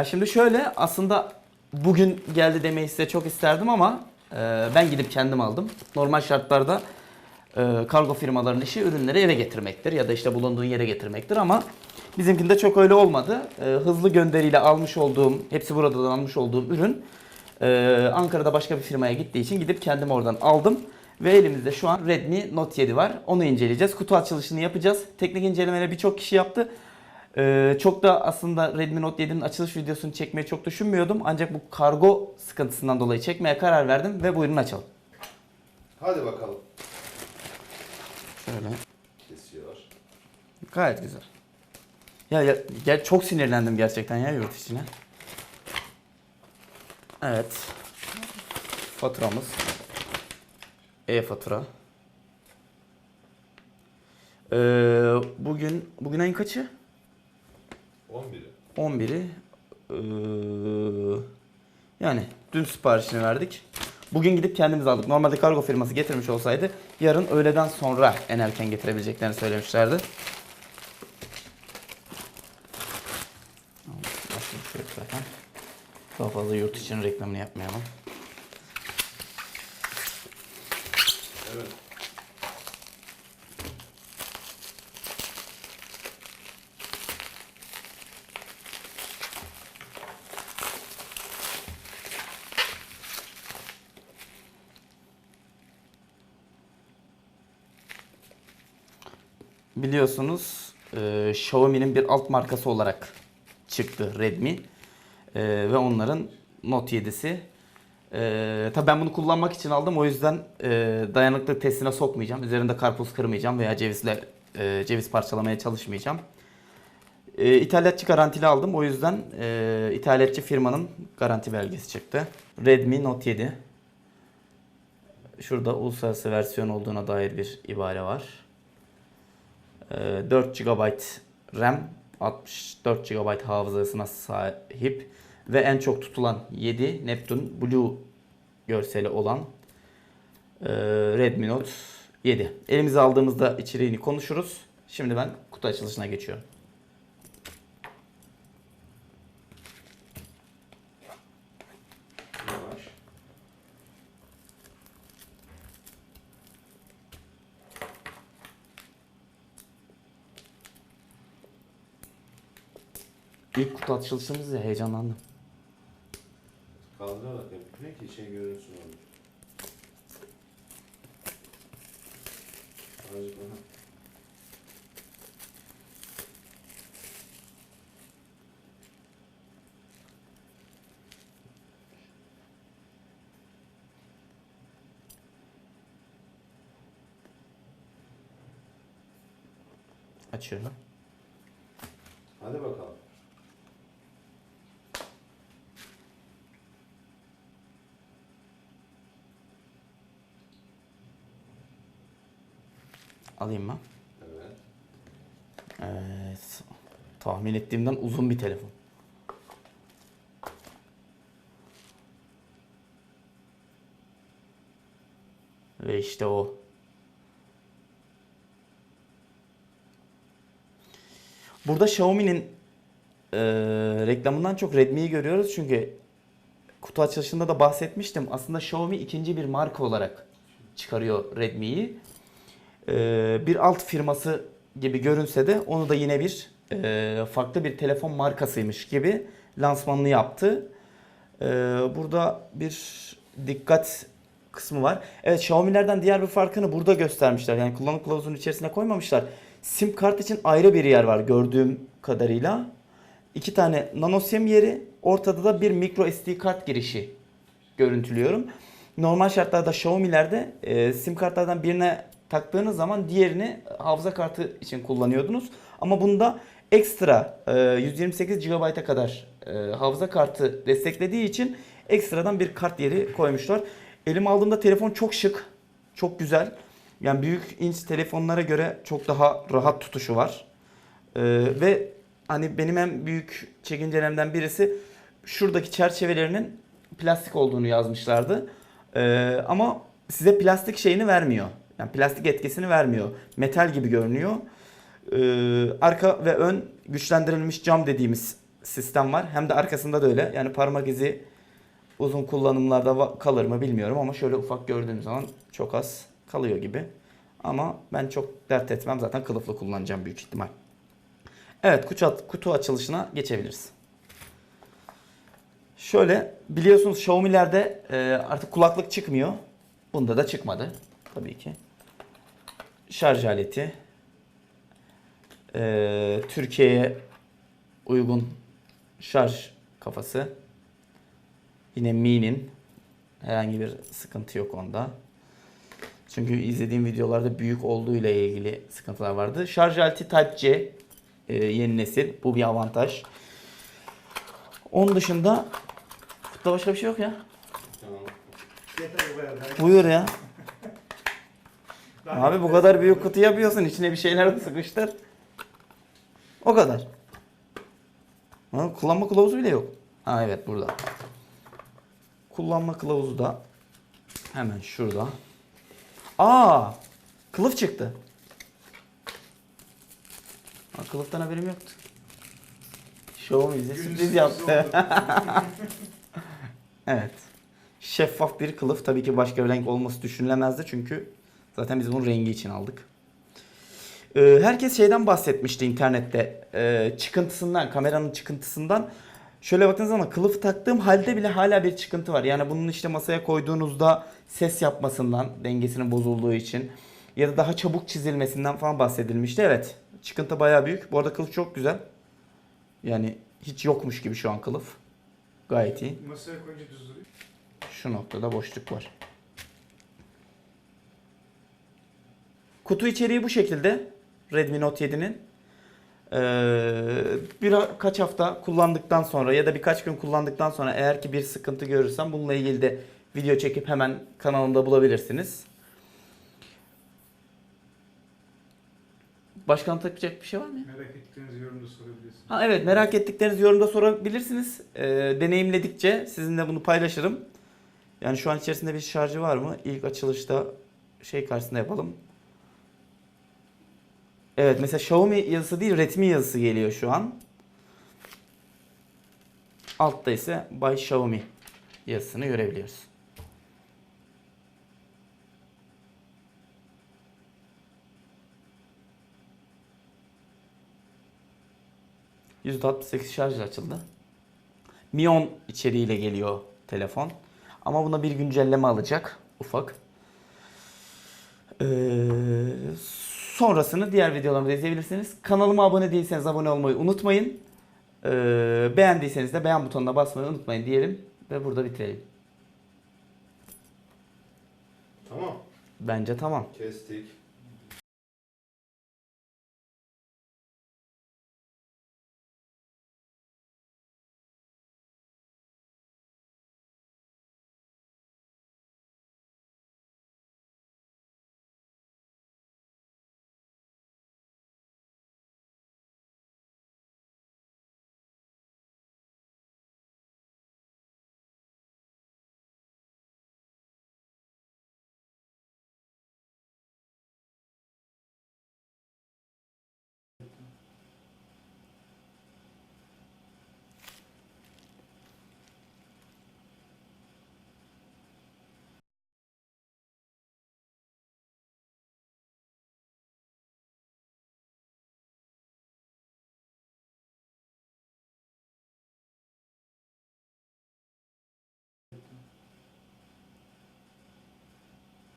Ya şimdi şöyle aslında bugün geldi demeyi size çok isterdim ama e, ben gidip kendim aldım. Normal şartlarda e, kargo firmalarının işi ürünleri eve getirmektir ya da işte bulunduğun yere getirmektir ama bizimkinde çok öyle olmadı. E, hızlı gönderiyle almış olduğum, hepsi buradan almış olduğum ürün e, Ankara'da başka bir firmaya gittiği için gidip kendim oradan aldım. Ve elimizde şu an Redmi Note 7 var. Onu inceleyeceğiz. Kutu açılışını yapacağız. Teknik incelemeleri birçok kişi yaptı. Ee, çok da aslında Redmi Note 7'nin açılış videosunu çekmeyi çok düşünmüyordum. Ancak bu kargo sıkıntısından dolayı çekmeye karar verdim ve buyurun açalım. Hadi bakalım. Şöyle. Kesiyor. Gayet güzel. Ya, ya gel çok sinirlendim gerçekten ya yurt içine. Evet. Faturamız. E-fatura. Ee, bugün bugün ayın kaçı? 11'i. 11'i ee, yani dün siparişini verdik. Bugün gidip kendimiz aldık. Normalde kargo firması getirmiş olsaydı yarın öğleden sonra en erken getirebileceklerini söylemişlerdi. Daha fazla yurt için reklamını yapmayalım. Evet. Biliyorsunuz e, Xiaomi'nin bir alt markası olarak çıktı Redmi. E, ve onların Note 7'si. E, tabii ben bunu kullanmak için aldım. O yüzden e, dayanıklılık testine sokmayacağım. Üzerinde karpuz kırmayacağım veya cevizle e, ceviz parçalamaya çalışmayacağım. E, ithalatçı garantili aldım. O yüzden e, ithalatçı firmanın garanti belgesi çıktı. Redmi Note 7. Şurada uluslararası versiyon olduğuna dair bir ibare var. Ee, 4 GB RAM, 64 GB hafızasına sahip ve en çok tutulan 7 Neptune Blue görseli olan e, Redmi Note 7. Elimize aldığımızda içeriğini konuşuruz. Şimdi ben kutu açılışına geçiyorum. İlk kutu açılışımız ya heyecanlandım. Kaldıra bakayım. Ne ki şey görünsün olur. Azıcık bana. Açıyorum. Hadi bakalım. Alayım mı? Evet. Evet. Tahmin ettiğimden uzun bir telefon. Ve işte o. Burada Xiaomi'nin eee, reklamından çok Redmi'yi görüyoruz çünkü kutu açılışında da bahsetmiştim. Aslında Xiaomi ikinci bir marka olarak çıkarıyor Redmi'yi. Ee, bir alt firması gibi görünse de onu da yine bir e, farklı bir telefon markasıymış gibi lansmanını yaptı. Ee, burada bir dikkat kısmı var. Evet Xiaomi'lerden diğer bir farkını burada göstermişler. Yani kullanım kılavuzunun içerisine koymamışlar. Sim kart için ayrı bir yer var gördüğüm kadarıyla. İki tane nano sim yeri, ortada da bir micro SD kart girişi görüntülüyorum. Normal şartlarda Xiaomi'lerde e, sim kartlardan birine taktığınız zaman diğerini hafıza kartı için kullanıyordunuz. Ama bunda ekstra e, 128 GB'a kadar e, hafıza kartı desteklediği için ekstradan bir kart yeri koymuşlar. Elime aldığımda telefon çok şık, çok güzel. Yani büyük inç telefonlara göre çok daha rahat tutuşu var. E, ve hani benim en büyük çekincelerimden birisi şuradaki çerçevelerinin plastik olduğunu yazmışlardı. Ee, ama size plastik şeyini vermiyor. Yani plastik etkisini vermiyor. Metal gibi görünüyor. Ee, arka ve ön güçlendirilmiş cam dediğimiz sistem var. Hem de arkasında da öyle. Yani parmak izi uzun kullanımlarda kalır mı bilmiyorum ama şöyle ufak gördüğünüz zaman çok az kalıyor gibi. Ama ben çok dert etmem. Zaten kılıflı kullanacağım büyük ihtimal. Evet kutu, kutu açılışına geçebiliriz. Şöyle biliyorsunuz Xiaomi'lerde e, artık kulaklık çıkmıyor. Bunda da çıkmadı tabii ki. Şarj aleti. E, Türkiye'ye uygun şarj kafası. Yine Mi'nin herhangi bir sıkıntı yok onda. Çünkü izlediğim videolarda büyük olduğu ile ilgili sıkıntılar vardı. Şarj aleti Type-C e, yeni nesil. Bu bir avantaj. Onun dışında kutuda başka bir şey yok ya. Tamam. Buyur ya. Abi bu kadar büyük kutu yapıyorsun. içine bir şeyler sıkıştır. O kadar. Ha, kullanma kılavuzu bile yok. Ha evet burada. Kullanma kılavuzu da hemen şurada. Aa! Kılıf çıktı. Ha, kılıftan haberim yoktu. Xiaomi bize sürpriz yaptı. Evet. Şeffaf bir kılıf. Tabii ki başka bir renk olması düşünülemezdi çünkü zaten biz bunu rengi için aldık. Ee, herkes şeyden bahsetmişti internette. Ee, çıkıntısından, kameranın çıkıntısından. Şöyle baktığınız zaman kılıf taktığım halde bile hala bir çıkıntı var. Yani bunun işte masaya koyduğunuzda ses yapmasından, dengesinin bozulduğu için ya da daha çabuk çizilmesinden falan bahsedilmişti. Evet, çıkıntı bayağı büyük. Bu arada kılıf çok güzel. Yani hiç yokmuş gibi şu an kılıf. Gayet iyi. Masaya koyunca düz duruyor. Şu noktada boşluk var. Kutu içeriği bu şekilde. Redmi Note 7'nin. Ee, birkaç hafta kullandıktan sonra ya da birkaç gün kullandıktan sonra eğer ki bir sıkıntı görürsem bununla ilgili de video çekip hemen kanalımda bulabilirsiniz. Başka anlatacak bir şey var mı? Merak ettiğiniz yorumda sorabilirsiniz. Ha evet merak ettikleriniz yorumda sorabilirsiniz. Ee, deneyimledikçe sizinle bunu paylaşırım. Yani şu an içerisinde bir şarjı var mı? İlk açılışta şey karşısında yapalım. Evet mesela Xiaomi yazısı değil Redmi yazısı geliyor şu an. Altta ise By Xiaomi yazısını görebiliyoruz. %68 şarj açıldı. Mi 10 içeriğiyle geliyor telefon. Ama buna bir güncelleme alacak. Ufak. Ee, sonrasını diğer videolarımda izleyebilirsiniz. Kanalıma abone değilseniz abone olmayı unutmayın. Ee, beğendiyseniz de beğen butonuna basmayı unutmayın diyelim. Ve burada bitirelim. Tamam. Bence tamam. Kestik.